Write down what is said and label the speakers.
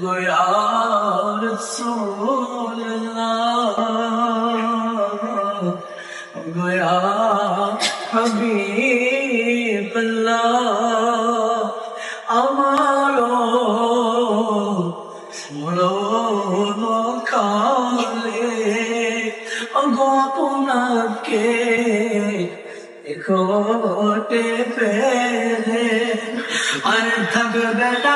Speaker 1: গোয়া রসুল্লাহ গোয়া হাবিবাল্লাহ আমারও মরণ কালে গোপনাকে ঘটে পেলে আর থাকবে না